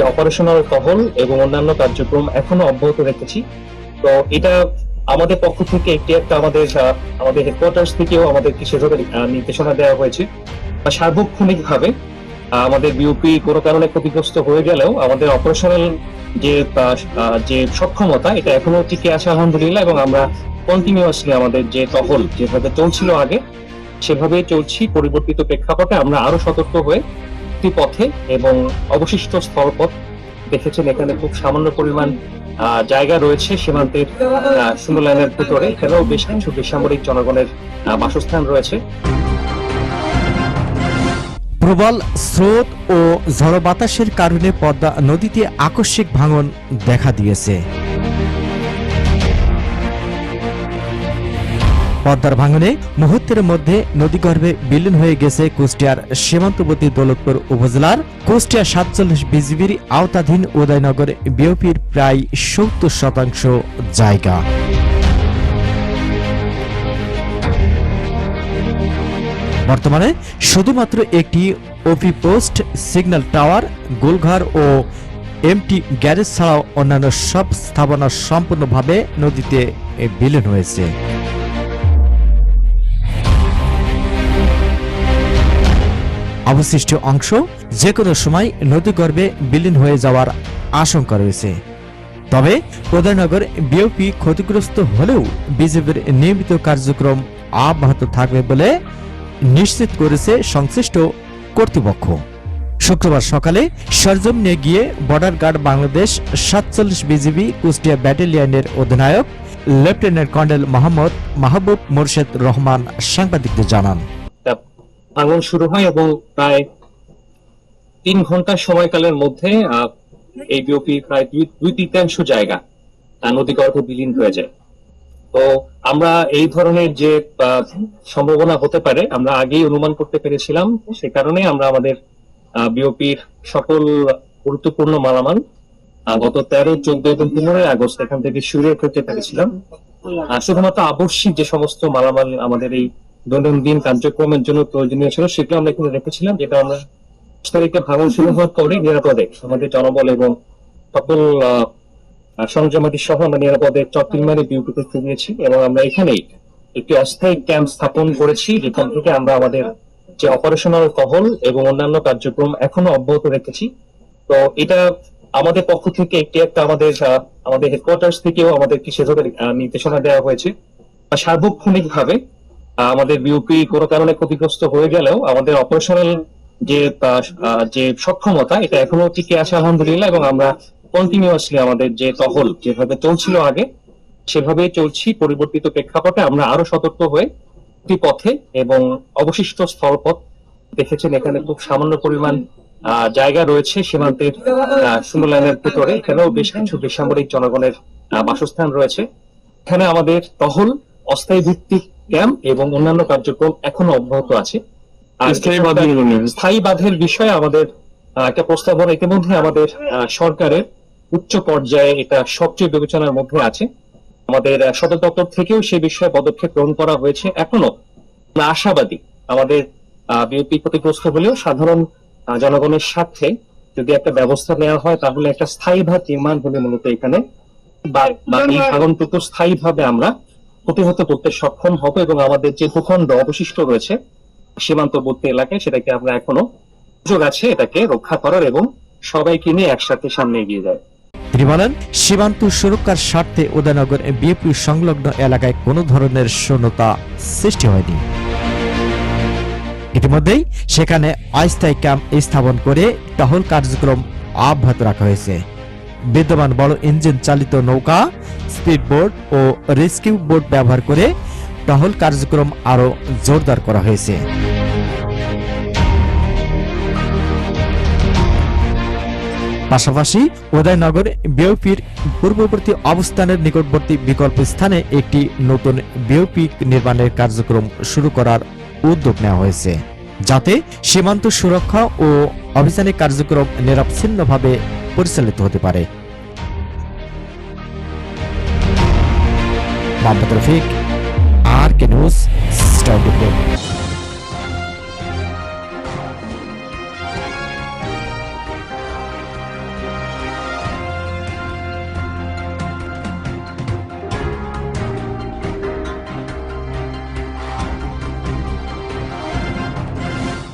যে অপারেশনাল টহল এবং অন্যান্য কার্যক্রম এখনও অব্যাহত রেখেছি। তো এটা আমাদের পক্ষ থেকে একটি একটা আমাদের আমাদের হেডকোয়ার্টার্স থেকেও আমাদেরকে সেভাবে নির্দেশনা দেওয়া হয়েছে। বা সার্বক্ষণিক ভাবে আমাদের বিউপি কোনো কারণে ক্ষতিগ্রস্ত হয়ে গেলেও আমাদের অপারেশনাল যে যে সক্ষমতা, এটা এখনও টিকে আছে আলহামদুলিল্লাহ এবং আমরা কন্টিনিউয়াসলি আমাদের যে টহল যেভাবে চলছিল আগে সেভাবেই চলছি। পরিবর্তিত প্রেক্ষাপটে আমরা আরও সতর্ক হয়ে পথে এবং অবশিষ্ট স্থলপথ দেখেছেন এখানে খুব সামান্য পরিমাণ জায়গা রয়েছে সীমান্তের আহ, শূন্য লাইনের ভিতরে। এখানেও বেশ কিছু বেসামরিক জনগণের বাসস্থান রয়েছে। প্রবল স্রোত ও ঝড়ো বাতাসের কারণে পদ্মা নদীতে আকস্মিক ভাঙন দেখা দিয়েছে। পদ্মার ভাঙনে মুহূর্তের মধ্যে নদীগর্ভে বিলীন হয়ে গেছে কুষ্টিয়ার সীমান্তবর্তী দৌলতপুর উপজেলার কুষ্টিয়া সাতচল্লিশ বিজিবির আওতাধীন উদয়নগর বিওপির প্রায় সত্তর শতাংশ জায়গা। বর্তমানে শুধুমাত্র একটি ওপি পোস্ট, সিগন্যাল টাওয়ার, গোলঘর ও এমটি গ্যারেজ ছাড়াও অন্যান্য সব স্থাপনা সম্পূর্ণভাবে নদীতে বিলীন হয়েছে। অবশিষ্ট অংশ যে কোনো সময় নদীগর্ভে বিলীন হয়ে যাওয়ার আশঙ্কা রয়েছে। তবে উদয়নগর বিওপি ক্ষতিগ্রস্ত হলেও বিজেপির নিয়মিত কার্যক্রম অব্যাহত থাকবে বলে নিশ্চিত করেছে সংশ্লিষ্ট কর্তৃপক্ষ। শুক্রবার সকালে সরজমিনে গিয়ে বর্ডার গার্ড বাংলাদেশ সাতচল্লিশ বিজিবি কুষ্টিয়া ব্যাটালিয়নের অধিনায়ক লেফটেন্যান্ট কর্নেল মোহাম্মদ মাহবুব মোর্শেদ রহমান সাংবাদিকদের জানান। ভাঙন শুরু হয় এবং প্রায় তিন ঘণ্টা সময়কালের মধ্যে এই বিওপি প্রায় দুই দুই তৃতীয়াংশ জায়গা আহ, নদীগর্ভে বিলীন হয়ে যায়। তো আমরা এই ধরনের যে সম্ভাবনা হতে পারে আমরা আগেই অনুমান করতে পেরেছিলাম সে কারণে আমরা আমাদের বিওপির সকল গুরুত্বপূর্ণ মালামাল গত তেরো চোদ্দ এবং পনেরোই আগস্ট এখান থেকে সরিয়ে ফেলতে পেরেছিলাম। শুধুমাত্র আবশ্যিক যে সমস্ত মালামাল আমাদের এই দৈনন্দিন কার্যক্রমের জন্য প্রয়োজনীয় ছিল সেগুলো আমরা এখানে রেখেছিলাম যেটা আমরা তারিখে ভাঙন শুরু হওয়ার পরে নিরাপদে আমাদের জনবল এবং সকল আহ, সহ আমরা নিরাপদে চট্টিলমারি ডিউটিতে ফিরিয়েছি এবং আমরা এখানেই একটি অস্থায়ী ক্যাম্প স্থাপন করেছি যেখান থেকে আমরা আমাদের যে অপারেশনাল কহল এবং অন্যান্য কার্যক্রম এখনও অব্যাহত রেখেছি। তো এটা আমাদের পক্ষ থেকে একটি একটা আমাদের আমাদের হেডকোয়ার্টার্স থেকেও আমাদেরকে সেভাবে নির্দেশনা দেওয়া হয়েছে। সার্বক্ষণিক ভাবে আমাদের বিউপি কোনো কারণে ক্ষতিগ্রস্ত হয়ে গেলেও আমাদের অপারেশনাল যে যে সক্ষমতা, এটা এখনও টিকে আছে আলহামদুলিল্লাহ এবং আমরা কন্টিনিউয়াসলি আমাদের যে টহল যেভাবে চলছিল আগে, সেভাবেই চলছি। পরিবর্তিত প্রেক্ষাপটে আমরা আরও সতর্ক হয়ে পথে এবং অবশিষ্ট স্থলপথ দেখেছেন, এখানে খুব সামান্য পরিমাণ জায়গা রয়েছে সীমান্তের শূন্য ভিতরে। এখানেও বেশ কিছু বেসামরিক জনগণের বাসস্থান রয়েছে। এখানে আমাদের টহল অস্থায়ী ভিত্তিক ক্যাম্প এবং অন্যান্য কার্যক্রম এখনও অব্যাহত আছে। আর স্থায়ী বাঁধের বিষয়ে আমাদের একটা প্রস্তাবনা ইতিমধ্যে আমাদের সরকারের উচ্চ পর্যায়ে এটা সবচেয়ে বিবেচনার মধ্যে আছে। আমাদের সদর দপ্তর থেকেও সে বিষয়ে পদক্ষেপ গ্রহণ করা হয়েছে। এখনও আশাবাদী আমাদের বিএনপি ক্ষতিগ্রস্ত হলেও সাধারণ জনগণের স্বার্থে যদি একটা ব্যবস্থা নেওয়া হয় তাহলে একটা স্থায়ী ভাব নির্মাণ হলে মূলত এখানে বা- বা এই ভাগনটুকু স্থায়ী ভাবে আমরা প্রতিহত করতে সক্ষম হব এবং আমাদের যে ভূখণ্ড অবশিষ্ট রয়েছে, সীমান্তবর্তী এলাকায় সেটাকে আমরা এখনও সুযোগ আছে এটাকে রক্ষা করার এবং সবাইকে নিয়ে একসাথে সামনে এগিয়ে যায়। তিনি বলেন, সীমান্ত সুরক্ষার স্বার্থে উদয়নগর বিএপি সংলগ্ন এলাকায় কোনো ধরনের শূন্যতা সৃষ্টি হয়নি। ইতিমধ্যেই সেখানে অস্থায়ী ক্যাম্প স্থাপন করে টহল কার্যক্রম অব্যাহত রাখা হয়েছে। বিদ্যমান বড় ইঞ্জিন চালিত নৌকা স্পিড বোট ও রেস্কিউ বোট ব্যবহার করে টহল কার্যক্রম আরও জোরদার করা হয়েছে। পাশাপাশি উদয়নগর বিওপির পূর্ববর্তী অবস্থানের নিকটবর্তী বিকল্প স্থানে একটি নতুন বিওপি নির্মাণের কার্যক্রম শুরু করার উদ্যোগ নেওয়া হয়েছে। যাতে সীমান্ত সুরক্ষা ও অভিযানিক কার্যক্রম নিরবচ্ছিন্নভাবে পরিচালিত হতে পারে। Mohammad Rafiq R K news star